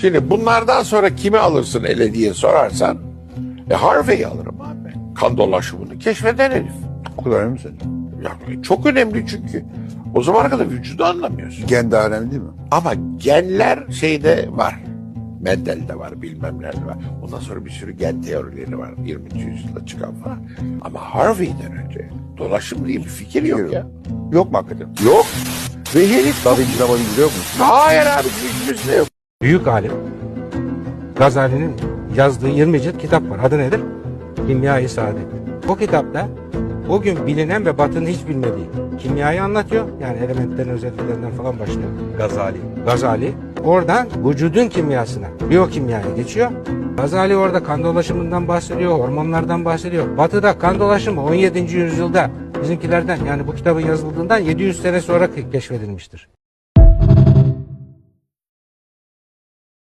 Şimdi bunlardan sonra kimi alırsın ele diye sorarsan e Harvey'i alırım abi. Kan dolaşımını keşfeden herif. O kadar önemli sence? Ya, çok önemli çünkü. O zamana kadar vücudu anlamıyorsun. Gen daha önemli değil mi? Ama genler şeyde var. Mendel'de var, bilmem nerede var. Ondan sonra bir sürü gen teorileri var. 20. yüzyılda çıkan falan. Ama Harvey'den önce dolaşım diye bir fikir yok ya. Yok mu hakikaten? Yok. Ve herif Da Vinci, Da Vinci yok mu? Hayır abi hiçbirisinde yok. Büyük alim Gazali'nin yazdığı 20 cilt kitap var. Adı nedir? Kimya-i Saadet. O kitapta o gün bilinen ve Batı'nın hiç bilmediği kimyayı anlatıyor. Yani elementlerin özelliklerinden falan başlıyor. Gazali. Gazali oradan vücudun kimyasına, biyokimyaya geçiyor. Gazali orada kan dolaşımından bahsediyor, hormonlardan bahsediyor. Batı'da kan dolaşımı 17. yüzyılda bizimkilerden yani bu kitabın yazıldığından 700 sene sonra keşfedilmiştir.